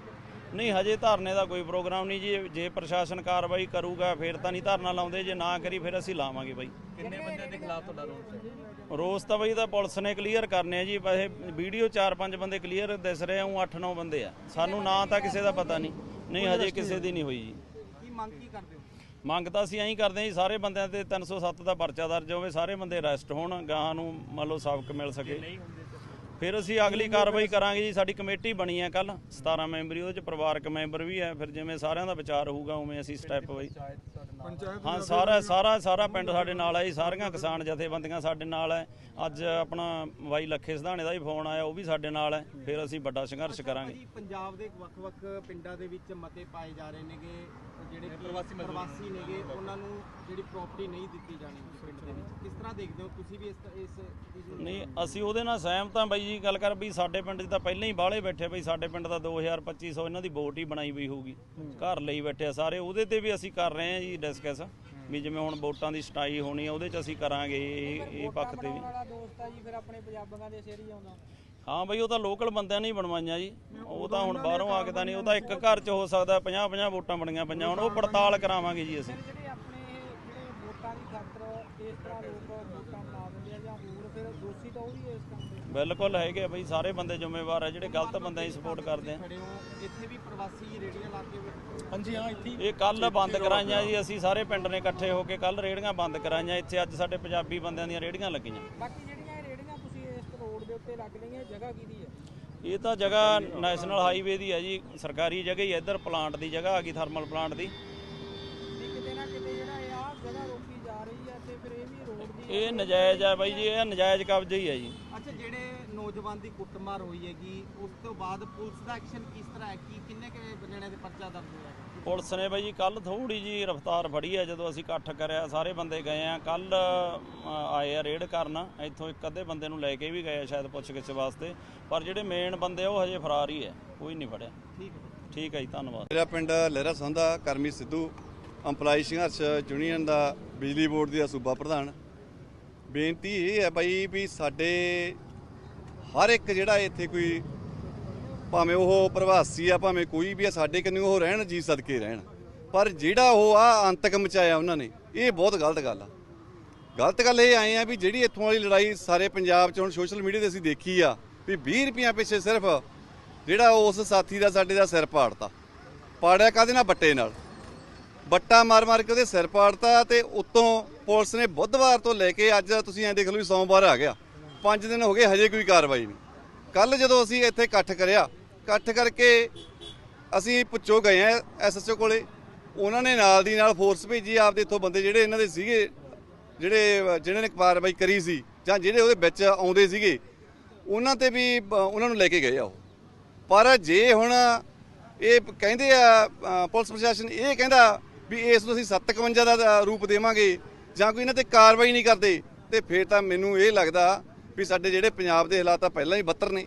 ਨਹੀਂ ਹਜੇ ਧਰਨੇ ਦਾ ਕੋਈ ਪ੍ਰੋਗਰਾਮ ਨਹੀਂ ਜੀ। ਜੇ ਪ੍ਰਸ਼ਾਸਨ ਕਾਰਵਾਈ ਕਰੂਗਾ ਫਿਰ ਤਾਂ ਨਹੀਂ ਧਰਨਾ ਲਾਉਂਦੇ। ਜੇ ਨਾ ਕਰੀ ਫਿਰ ਅਸੀਂ ਲਾਵਾਂਗੇ ਬਾਈ। ਕਿੰਨੇ ਬੰਦਿਆਂ ਦੇ ਖਿਲਾਫ ਤੁਹਾਡਾ ਰੋਲ ਹੈ? ਰੋਸ ਤਾਂ ਬਈ ਤਾਂ ਪੁਲਿਸ ਨੇ ਕਲੀਅਰ ਕਰਨੇ ਆ ਜੀ। ਵੈਸੇ ਵੀਡੀਓ 4-5 ਬੰਦੇ ਕਲੀਅਰ ਦਿਸ ਰਹੇ ਆ ਉਹ 8-9 ਬੰਦੇ ਆ। ਸਾਨੂੰ ਨਾਂ ਤਾਂ ਕਿਸੇ ਦਾ ਪਤਾ ਨਹੀਂ। ਨਹੀਂ ਹਜੇ ਕਿਸੇ ਦੀ ਨਹੀਂ ਹੋਈ ਜੀ। ਕੀ ਮੰਗ ਕੀ ਕਰਦੇ ਹੋ? ਮੰਗ ਤਾਂ ਅਸੀਂ ਐਂ ਕਰਦੇ ਹਾਂ ਜੀ ਸਾਰੇ ਬੰਦਿਆਂ ਤੇ 307 ਦਾ ਪਰਚਾ ਦਰਜ ਹੋਵੇ ਸਾਰੇ ਬੰਦੇ ਅਰੈਸਟ ਹੋਣ ਗਾਹਾਂ ਨੂੰ ਮੰਨ ਲਓ ਸਬਕ ਮਿਲ ਸਕੇ। ਫਿਰ ਅਸੀਂ ਅਗਲੀ ਕਾਰਵਾਈ ਕਰਾਂਗੇ ਜੀ ਸਾਡੀ ਕਮੇਟੀ ਬਣੀ ਹੈ ਕੱਲ 17 ਮੈਂਬਰੀ ਉਹਦੇ ਚ ਪਰਿਵਾਰਕ ਮੈਂਬਰ ਵੀ ਹੈ ਫਿਰ ਜਿਵੇਂ ਸਾਰਿਆਂ ਦਾ ਵਿਚਾਰ ਹੋਊਗਾ ਉਵੇਂ ਅਸੀਂ ਸਟੈਪ ਬਈ। ਪੰਚਾਇਤ ਹਾਂ ਸਾਰਾ ਸਾਰਾ ਸਾਰਾ ਪਿੰਡ ਸਾਡੇ ਨਾਲ ਹੈ ਜੀ ਸਾਰੀਆਂ ਕਿਸਾਨ ਜਥੇਬੰਦੀਆਂ ਸਾਡੇ ਨਾਲ ਹੈ। ਅੱਜ ਆਪਣਾ ਬਾਈ ਲੱਖੇ ਸਿਧਾਣੇ ਦਾ ਵੀ ਫੋਨ ਆਇਆ ਉਹ ਵੀ ਸਾਡੇ ਨਾਲ ਹੈ ਫਿਰ ਅਸੀਂ ਵੱਡਾ ਸੰਘਰਸ਼ ਕਰਾਂਗੇ। ਪੰਜਾਬ ਦੇ ਵੱਖ-ਵੱਖ ਪਿੰਡਾਂ ਦੇ ਵਿੱਚ ਮਤੇ ਪਾਏ ਜਾ ਰਹੇ ਨੇਗੇ। ਜਿਹੜੇ ਕਿ ਪ੍ਰਵਾਸੀ ਨੇਗੇ ਉਹਨਾਂ ਨੂੰ ਜਿਹੜੀ ਪ੍ਰਾਪਰਟੀ ਨਹੀਂ ਦਿੱਤੀ ਜਾਣੀ ਪਿੰਡ ਦੇ ਵਿੱਚ। ਕਿਸ ਤਰ੍ਹਾਂ ਦੇਖਦੇ ਹੋ ਤੁਸੀਂ ਵੀ ਇਸ ਇਸ ਨਹੀਂ ਅਸੀਂ ਉਹਦੇ ਨਾਲ ਸਹਿਮਤ ਹਾਂ ਬਾਈ ਜੀ ਗੱਲ ਕਰ ਵੀ ਸਾਡੇ ਪਿੰਡ 'ਚ ਤਾਂ ਪਹਿਲਾਂ ਹੀ ਬਾਹਲੇ ਬੈਠੇ ਬਈ ਸਾਡੇ ਪਿੰਡ ਦਾ 2000-2500 ਇਹਨਾਂ ਦੀ ਵੋਟ ਹੀ ਬਣਾਈ ਹੋਈ ਹੋਊਗੀ। ਘਰ ਲਈ ਬੈਠੇ ਆ ਸਾਰੇ ਉਹਦੇ ਤੇ ਵੀ ਅਸੀਂ ਕਰ ਰਹੇ ਹਾਂ ਜੀ ਡਿਸਕਸ ਵੀ ਜਿਵੇਂ ਹੁਣ ਵੋਟਾਂ ਦੀ ਸਟਾਈ ਹੋਣੀ ਆ ਉਹਦੇ 'ਚ ਅਸੀਂ ਕਰਾਂਗੇ ਇਹ ਇਹ ਪੱਖ ਤੇ ਵੀ। ਦੋਸਤ ਆ ਜੀ ਫਿਰ ਆਪਣੇ ਪੰਜਾਬੀਆਂ ਦੇ ਸਿਰ ਹੀ ਆਉਂਦਾ। ਹਾਂ ਬਈ ਉਹ ਤਾਂ ਲੋਕਲ ਬੰਦਿਆਂ ਨੇ ਹੀ ਬਣਵਾਈਆਂ ਜੀ। ਉਹ ਤਾਂ ਹੁਣ ਬਾਹਰੋਂ ਆ ਕੇ ਤਾਂ ਨਹੀਂ ਉਹ ਤਾਂ ਇੱਕ ਘਰ 'ਚ ਹੋ ਸਕਦਾ 50-50 ਵੋਟਾਂ ਬਣੀਆਂ ਪਈਆਂ ਹੁਣ ਉਹ ਪੜਤਾਲ ਕਰਾਵਾਂਗੇ ਜੀ ਅਸੀਂ। ਜਿਹੜੇ ਆਪਣੇ ਇਹ ਜਿਹੜੇ ਵੋਟਾਂ ਦੀ ਖਾਤਰ ਇਸ ਤਰ੍ਹਾਂ ਲੋਕ ਵੋਟਾਂ ਬਣਾ ਦਿੰਦੇ ਆ ਜਾਂ ਹੋਰ ਫਿਰ ਦੋਸ਼ੀ ਤਾਂ ਉਹ ਵੀ ਇਸ ਕੰਮ ਦੇ। ਬਿਲਕੁਲ ਹੈਗੇ ਆ ਬਈ ਸਾਰੇ ਬੰਦੇ ਜ਼ਿੰਮੇਵਾਰ ਆ ਜਿਹੜੇ ਗਲਤ ਬੰਦਿਆਂ ਦੀ ਸਪੋਰਟ ਕਰਦੇ ਆ। ਖੜੇ ਹੋ ਇੱਥੇ ਵੀ ਪ੍ਰਵਾਸੀ ਰੇੜੀਆਂ ਲਾ ਕੇ ਹਾਂਜੀ ਹਾਂ ਇੱਥੇ ਇਹ ਕੱਲ ਬੰਦ ਕਰਾਈਆਂ ਜੀ ਅਸੀਂ ਸਾਰੇ ਪਿੰਡ ਨੇ ਇਕੱਠੇ ਹੋ ਕੇ ਕੱਲ ਰੇੜੀਆਂ ਬੰਦ ਕਰਾਈਆਂ ਇੱਥੇ ਅੱਜ ਸਾਡੇ ਪੰਜਾਬੀ ਬੰਦਿਆਂ ਦੀਆਂ ਰੇੜੀਆਂ ਲੱਗੀਆਂ। ਬਾਕੀ ਜਿਹੜੀਆਂ ਇਹ ਰੇੜੀਆਂ ਤੁਸੀਂ ਉੱਤੇ ਲੱਗ ਰਹੀਆਂ ਇਹ ਜਗ੍ਹਾ ਕਿਹਦੀ ਹੈ? ਇਹ ਤਾਂ ਜਗ੍ਹਾ ਨੈਸ਼ਨਲ ਹਾਈਵੇ ਦੀ ਹੈ ਜੀ ਸਰਕਾਰੀ ਜਗ੍ਹਾ ਹੀ ਹੈ ਇੱਧਰ ਪਲਾਂਟ ਦੀ ਜਗ੍ਹਾ ਆ ਗਈ ਥਰਮਲ ਪਲਾਂਟ ਦੀ। ਵੀ ਕਿਤੇ ਨਾ ਕਿਤੇ ਜਿਹੜਾ ਇਹ ਆਹ ਜਗ੍ਹਾ ਰੋਕੀ ਜਾ ਰਹੀ ਹੈ ਤੇ ਫਿਰ ਇਹ ਵੀ ਰੋਡ ਦੀ ਇਹ ਨਜਾਇਜ਼ ਹੈ ਬਾਈ ਜੀ ਇਹ ਨਜਾਇਜ਼ ਕਬਜ਼ਾ ਹੀ ਹੈ ਜੀ। ਅੱਛਾ ਜਿਹੜੇ ਨੌਜਵਾਨ ਦੀ ਕੁੱਟਮਾਰ ਹੋਈ ਹੈਗੀ ਉਸ ਤੋਂ ਬਾਅਦ ਪੁਲਿਸ ਦਾ ਐਕਸ਼ਨ ਕਿਸ ਤਰ੍ਹਾਂ ਹੈ? ਕੀ ਕਿੰਨੇ ਕਿ ਜਣਿਆਂ ਦੇ ਪਰਚਾ ਦਰਜ ਹੋਇਆ? ਹੈ ਪੁਲਿਸ ਨੇ ਬਾਈ ਜੀ ਕੱਲ ਥੋੜੀ ਜੀ ਰਫਤਾਰ ਫੜੀ ਹੈ ਜਦੋਂ ਅਸੀਂ ਇਕੱਠ ਕਰਿਆ, ਸਾਰੇ ਬੰਦੇ ਗਏ ਆ। ਕੱਲ ਆਏ ਆ ਰੇਡ ਕਰਨ। ਇੱਥੋਂ ਇੱਕ ਅੱਧੇ ਬੰਦੇ ਨੂੰ ਲੈ ਕੇ ਵੀ ਗਏ ਆ ਸ਼ਾਇਦ ਪੁੱਛਗਿੱਛ ਵਾਸਤੇ। ਪਰ ਜਿਹੜੇ ਮੇਨ ਬੰਦੇ ਆ, ਉਹ ਹਜੇ ਫਰਾਰ ਹੀ ਹੈ ਕੋਈ ਨਹੀਂ ਫੜਿਆ। ਠੀਕ ਹੈ ਠੀਕ ਹੈ ਜੀ, ਧੰਨਵਾਦ। ਮੇਰਾ ਪਿੰਡ ਲਹਿਰਾ ਸੰਧਾ, ਕਰਮੀ ਸਿੱਧੂ, ਅੰਪਲਾਈ ਸੰਘਰਸ਼ ਯੂਨੀਅਨ ਦਾ ਬਿਜਲੀ ਬੋਰਡ ਦਾ ਸੂਬਾ ਪ੍ਰਧਾਨ। ਬੇਨਤੀ ਇਹ ਹੈ ਬਾਈ ਵੀ ਸਾਡੇ ਹਰ ਇੱਕ ਜਿਹੜਾ ਇੱਥੇ ਕੋਈ ਭਾਵੇਂ ਉਹ ਪ੍ਰਵਾਸੀ ਆ, ਭਾਵੇਂ ਕੋਈ ਵੀ ਆ, ਸਾਡੇ ਕੰਨੀ ਉਹ ਰਹਿਣ, ਜੀ ਸਦਕੇ ਰਹਿਣ। ਪਰ ਜਿਹੜਾ ਉਹ ਆ ਅੰਤਕ ਮਚਾਇਆ ਉਹਨਾਂ ਨੇ, ਇਹ ਬਹੁਤ ਗਲਤ ਗੱਲ ਆ। ਗਲਤ ਗੱਲ ਇਹ ਆਏ ਆ ਵੀ ਜਿਹੜੀ ਇੱਥੋਂ ਵਾਲੀ ਲੜਾਈ ਸਾਰੇ ਪੰਜਾਬ 'ਚ ਹੁਣ ਸੋਸ਼ਲ ਮੀਡੀਆ ਤੇ ਅਸੀਂ ਦੇਖੀ ਆ, ਵੀ 20 ਰੁਪਈਆ ਪਿੱਛੇ ਸਿਰਫ ਜਿਹੜਾ ਉਸ ਸਾਥੀ ਦਾ, ਸਾਡੇ ਦਾ ਸਿਰ ਪਾੜਤਾ। ਪਾੜਿਆ ਕਾਦੇ ਨਾਲ? ਬੱਟੇ ਨਾਲ। ਬੱਟਾ ਮਾਰ ਮਾਰ ਕੇ ਉਹਦੇ ਸਿਰ ਪਾੜਤਾ ਤੇ ਉੱਤੋਂ ਪੁਲਿਸ ਨੇ ਬੁੱਧਵਾਰ ਤੋਂ ਲੈ ਕੇ ਅੱਜ ਤੁਸੀਂ ਐਂ ਦੇਖ ਲਓ ਵੀ ਸੋਮਵਾਰ ਆ ਗਿਆ। 5 ਦਿਨ ਹੋ ਗਏ, ਹਜੇ ਕੋਈ ਕਾਰਵਾਈ ਨਹੀਂ। ਕੱਲ ਜਦੋਂ ਅਸੀਂ ਇੱਥੇ ਇਕੱਠ ਕਰਿਆ ਇਕੱਠ ਕਰਕੇ ਅਸੀਂ ਪੁੱਛੋ ਗਏ ਆ ਐਸਐਸਓ ਕੋਲੇ। ਉਹਨਾਂ ਨੇ ਨਾਲ ਦੀ ਨਾਲ ਫੋਰਸ ਭੇਜੀ ਆਪਦੇ ਇੱਥੋਂ ਬੰਦੇ ਜਿਹੜੇ ਇਹਨਾਂ ਦੇ ਸੀਗੇ, ਜਿਹੜੇ, ਜਿਹਨਾਂ ਨੇ ਕਾਰਵਾਈ ਕਰੀ ਸੀ ਜਾਂ ਜਿਹੜੇ ਉਹਦੇ ਵਿੱਚ ਆਉਂਦੇ ਸੀਗੇ, ਉਹਨਾਂ ਤੇ ਵੀ, ਉਹਨਾਂ ਨੂੰ ਲੈ ਕੇ ਗਏ ਆ ਉਹ। ਪਰ ਜੇ ਹੁਣ ਇਹ ਕਹਿੰਦੇ ਆ ਪੁਲਿਸ ਪ੍ਰਸ਼ਾਸਨ ਇਹ ਕਹਿੰਦਾ ਵੀ ਇਸ ਨੂੰ ਅਸੀਂ 751 ਦਾ ਦਾ ਰੂਪ ਦੇਵਾਂਗੇ ਜਾਂ ਕੋਈ ਇਹਨਾਂ ਤੇ ਕਾਰਵਾਈ ਨਹੀਂ ਕਰਦੇ, ਤੇ ਫਿਰ ਤਾਂ ਮੈਨੂੰ ਇਹ ਲੱਗਦਾ ਵੀ ਸਾਡੇ ਜਿਹੜੇ ਪੰਜਾਬ ਦੇ ਹਾਲਾਤ ਆ ਪਹਿਲਾਂ ਹੀ ਬੱਤਰ ਨੇ,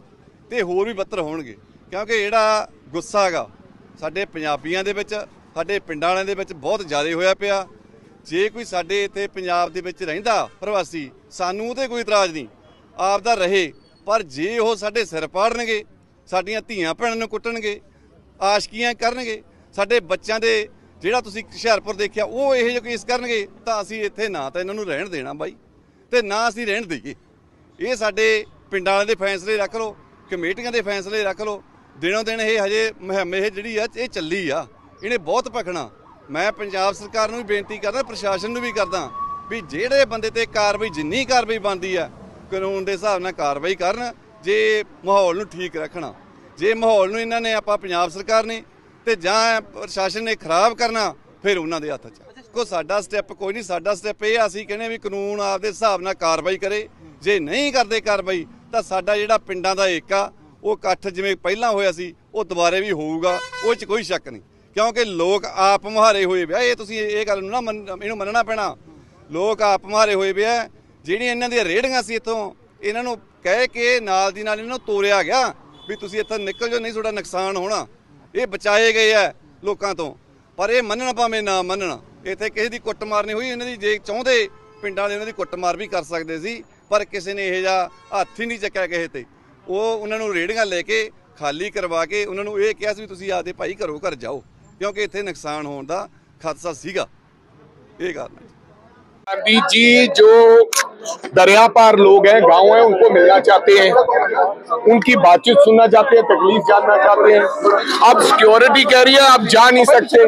ਤੇ ਹੋਰ ਵੀ ਬੱਤਰ ਹੋਣਗੇ। ਕਿਉਂਕਿ ਜਿਹੜਾ ਗੁੱਸਾ ਹੈਗਾ, ਸਾਡੇ ਪੰਜਾਬੀਆਂ ਦੇ ਵਿੱਚ, ਸਾਡੇ ਪਿੰਡਾਂ ਵਾਲਿਆਂ ਦੇ ਵਿੱਚ ਬਹੁਤ ਜ਼ਿਆਦਾ ਹੋਇਆ ਪਿਆ। ਜੇ ਕੋਈ ਸਾਡੇ ਇੱਥੇ ਪੰਜਾਬ ਦੇ ਵਿੱਚ ਰਹਿੰਦਾ ਪ੍ਰਵਾਸੀ, ਸਾਨੂੰ ਉਹਦੇ ਕੋਈ ਇਤਰਾਜ਼ ਨਹੀਂ। ਆਪ ਦਾ ਰਹੇ, ਪਰ ਜੇ ਉਹ ਸਾਡੇ ਸਿਰ ਪਾੜਨਗੇ, ਸਾਡੀਆਂ ਧੀਆਂ ਭੈਣਾਂ ਨੂੰ ਕੁੱਟਣਗੇ, ਆਸ਼ਕੀਆਂ ਕਰਨਗੇ, ਸਾਡੇ ਬੱਚਿਆਂ ਦੇ ਜਿਹੜਾ ਤੁਸੀਂ ਹੁਸ਼ਿਆਰਪੁਰ ਦੇਖਿਆ, ਉਹ ਇਹੋ ਜਿਹੇ ਕੇਸ ਕਰਨਗੇ, ਤਾਂ ਅਸੀਂ ਇੱਥੇ ਨਾ ਤਾਂ ਇਹਨਾਂ ਨੂੰ ਰਹਿਣ ਦੇਣਾ ਬਾਈ, ਤੇ ਨਾ ਅਸੀਂ ਰਹਿਣ ਦੇਈਏ। ਇਹ ਸਾਡੇ ਪਿੰਡਾਂ ਵਾਲਿਆਂ ਦੇ ਫੈਸਲੇ ਰੱਖ ਲਓ, ਕਮੇਟੀਆਂ ਦੇ ਫੈਸਲੇ ਰੱਖ ਲਓ ਦਿਨੋਂ ਦਿਨ ਇਹ ਹਜੇ ਮੁਹਿੰਮ ਇਹ ਜਿਹੜੀ ਆ, ਇਹ ਚੱਲੀ ਆ। ਇਹਨੇ ਬਹੁਤ ਭਖਣਾ। ਮੈਂ ਪੰਜਾਬ ਸਰਕਾਰ ਨੂੰ ਵੀ ਬੇਨਤੀ ਕਰਦਾ, ਪ੍ਰਸ਼ਾਸਨ ਨੂੰ ਵੀ ਕਰਦਾ ਵੀ ਜਿਹੜੇ ਬੰਦੇ ਤੇ ਕਾਰਵਾਈ, ਜਿੰਨੀ ਕਾਰਵਾਈ ਬਣਦੀ ਆ, ਕਾਨੂੰਨ ਦੇ ਹਿਸਾਬ ਨਾਲ ਕਾਰਵਾਈ ਕਰਨ, ਜੇ ਮਾਹੌਲ ਨੂੰ ਠੀਕ ਰੱਖਣਾ। ਜੇ ਮਾਹੌਲ ਨੂੰ ਇਹਨਾਂ ਨੇ ਆਪਾਂ ਪੰਜਾਬ ਸਰਕਾਰ ਨੇ ਤੇ ਜਾਂ ਪ੍ਰਸ਼ਾਸਨ ਨੇ ਖਰਾਬ ਕਰਨਾ, ਫਿਰ ਉਹਨਾਂ ਦੇ ਹੱਥ 'ਚ ਕੋ ਸਾਡਾ ਸਟੈਪ ਕੋਈ ਨਹੀਂ, ਸਾਡਾ ਸਟੈਪ ਇਹ ਅਸੀਂ ਕਹਿੰਦੇ ਵੀ ਕਾਨੂੰਨ ਆਪਦੇ ਹਿਸਾਬ ਨਾਲ ਕਾਰਵਾਈ ਕਰੇ। ਜੇ ਨਹੀਂ ਕਰਦੇ ਕਾਰਵਾਈ, ਤਾਂ ਸਾਡਾ ਜਿਹੜਾ ਪਿੰਡਾਂ ਦਾ ਏਕਾ ਉਹ ਇਕੱਠ ਜਿਵੇਂ ਪਹਿਲਾਂ ਹੋਇਆ ਸੀ, ਉਹ ਦੁਬਾਰੇ ਵੀ ਹੋਊਗਾ, ਉਹ 'ਚ ਕੋਈ ਸ਼ੱਕ ਨਹੀਂ। ਕਿਉਂਕਿ ਲੋਕ ਆਪ ਮੁਹਾਰੇ ਹੋਏ ਵਿਆ ਇਹ ਤੁਸੀਂ ਇਹ ਗੱਲ ਨੂੰ ਨਾ ਮੰਨ- ਇਹਨੂੰ ਮੰਨਣਾ ਪੈਣਾ। ਲੋਕ ਆਪ ਮੁਹਾਰੇ ਹੋਏ ਵਿਆ ਜਿਹੜੀਆਂ ਇਹਨਾਂ ਦੀਆਂ ਰੇੜੀਆਂ ਸੀ ਇੱਥੋਂ, ਇਹਨਾਂ ਨੂੰ ਕਹਿ ਕੇ ਨਾਲ ਦੀ ਨਾਲ ਇਹਨਾਂ ਨੂੰ ਤੋਰਿਆ ਗਿਆ ਵੀ ਤੁਸੀਂ ਇੱਥੋਂ ਨਿਕਲ ਜਾਓ, ਨਹੀਂ ਤੁਹਾਡਾ ਨੁਕਸਾਨ ਹੋਣਾ। ਇਹ ਬਚਾਏ ਗਏ ਆ ਲੋਕਾਂ ਤੋਂ। ਪਰ ਇਹ ਮੰਨਣਾ ਭਾਵੇਂ ਨਾ ਮੰਨਣਾ, ਇੱਥੇ ਕਿਸੇ ਦੀ ਕੁੱਟਮਾਰ ਨਹੀਂ ਹੋਈ। ਇਹਨਾਂ ਦੀ ਜੇ ਚਾਹੁੰਦੇ ਪਿੰਡਾਂ ਵਾਲੇ ਇਹਨਾਂ ਦੀ ਕੁੱਟਮਾਰ ਵੀ ਕਰ ਸਕਦੇ ਸੀ, ਪਰ ਕਿਸੇ ਨੇ ਇਹ ਜਿਹਾ ਹੱਥ ਹੀ ਨਹੀਂ ਚੱਕਿਆ ਕਿਸੇ ਤੇ। ਉਹ ਉਹਨਾਂ ਨੂੰ ਰੇੜੀਆਂ ਲੈ ਕੇ ਖਾਲੀ ਕਰਵਾ ਕੇ ਉਹਨਾਂ ਨੂੰ ਇਹ ਕਿਹਾ ਸੀ ਵੀ ਤੁਸੀਂ ਆਪਦੇ ਭਾਈ ਘਰੋਂ ਘਰ ਜਾਓ ਕਿਉਂਕਿ ਇੱਥੇ ਨੁਕਸਾਨ ਹੋਣ ਦਾ ਖਦਸ਼ਾ ਸੀਗਾ ਇਹ ਕਾਰਨ ਹੈ गांधी जी जो दरिया पार लोग हैं गांव है उनको मिलना चाहते हैं उनकी बातचीत सुनना चाहते हैं तकलीफ जानना चाहते हैं अब सिक्योरिटी कह रही है आप जा नहीं सकते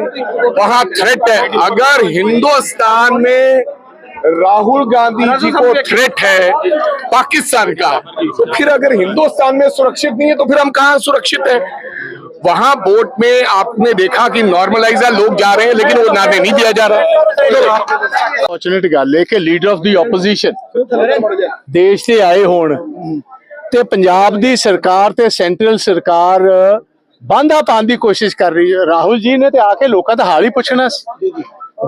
वहां थ्रेट है अगर हिंदुस्तान में राहुल गांधी जी को थ्रेट है पाकिस्तान का तो फिर अगर हिंदुस्तान में सुरक्षित नहीं है तो फिर हम कहाँ सुरक्षित है वहां बोट में आपने देखा कि नॉर्मलाइज लोग जा रहे हैं लेकिन वो नाने नहीं दिया जा रहा तो ਫੋਰਚੂਨੇਟ ਗੱਲ ਹੈ ਕਿ ਲੀਡਰ ਆਫ ਦੀ ਆਪੋਜੀਸ਼ਨ ਦੇਸ਼ ਤੇ ਆਏ ਹੋਣ ਤੇ ਪੰਜਾਬ ਦੀ ਸਰਕਾਰ ਤੇ ਸੈਂਟਰਲ ਸਰਕਾਰ ਬਾਂਧਾ ਪਾਉਣ ਦੀ ਕੋਸ਼ਿਸ਼ ਕਰ ਰਹੀ ਹੈ ਰਾਹੁਲ ਜੀ ਨੇ ਤੇ ਆ ਕੇ ਲੋਕਾਂ ਦਾ ਹਾਲ ਹੀ ਪੁੱਛਣਾ ਸੀ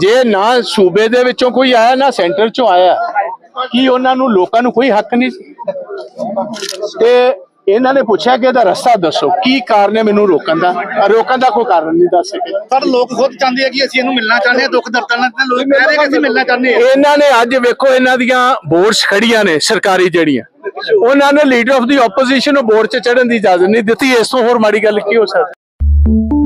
ਜੇ ਨਾ ਸੂਬੇ ਦੇ ਵਿੱਚੋਂ ਕੋਈ ਆਇਆ ਨਾ ਸੈਂਟਰ ਚੋਂ ਆਇਆ ਕੀ ਉਹਨਾਂ ਨੂੰ ਲੋਕਾਂ ਨੂੰ ਕੋਈ ਹੱਕ ਨਹੀਂ? ਤੇ ਇਹਨਾਂ ਨੇ ਪੁੱਛਿਆ ਕਿ ਇਹਦਾ ਰਸਤਾ ਦੱਸੋ ਕੀ ਕਾਰਨ ਹੈ ਮੈਨੂੰ ਰੋਕਣ ਦਾ? ਰੋਕਣ ਦਾ ਕੋਈ ਕਾਰਨ ਨਹੀਂ ਦੱਸ ਸਕੇ। ਪਰ ਲੋਕ ਖੁਦ ਚਾਹੁੰਦੇ ਆ ਕਿ ਅਸੀਂ ਇਹਨੂੰ ਮਿਲਣਾ ਚਾਹੁੰਦੇ ਆ ਦੁੱਖ ਦਰਦ ਨਾਲ ਤੇ ਲੋਕ ਕਹਿ ਰਹੇ ਕਿ ਅਸੀਂ ਮਿਲਣਾ ਚਾਹੁੰਦੇ ਆ। ਇਹਨਾਂ ਨੇ ਅੱਜ ਵੇਖੋ ਇਹਨਾਂ ਦੀਆਂ ਬੋਰਡਸ ਖੜੀਆਂ ਨੇ ਸਰਕਾਰੀ ਜਿਹੜੀਆਂ। ਉਹਨਾਂ ਨੇ ਲੀਡਰ ਆਫ ਦੀ ਆਪੋਜੀਸ਼ਨ ਨੂੰ ਬੋਰਡ 'ਚ ਚੜਨ ਦੀ ਇਜਾਜ਼ਤ ਨਹੀਂ ਦਿੱਤੀ ਇਸ ਤੋਂ ਹੋਰ ਮਾੜੀ ਗੱਲ ਕੀ ਹੋ ਸਕਦੀ?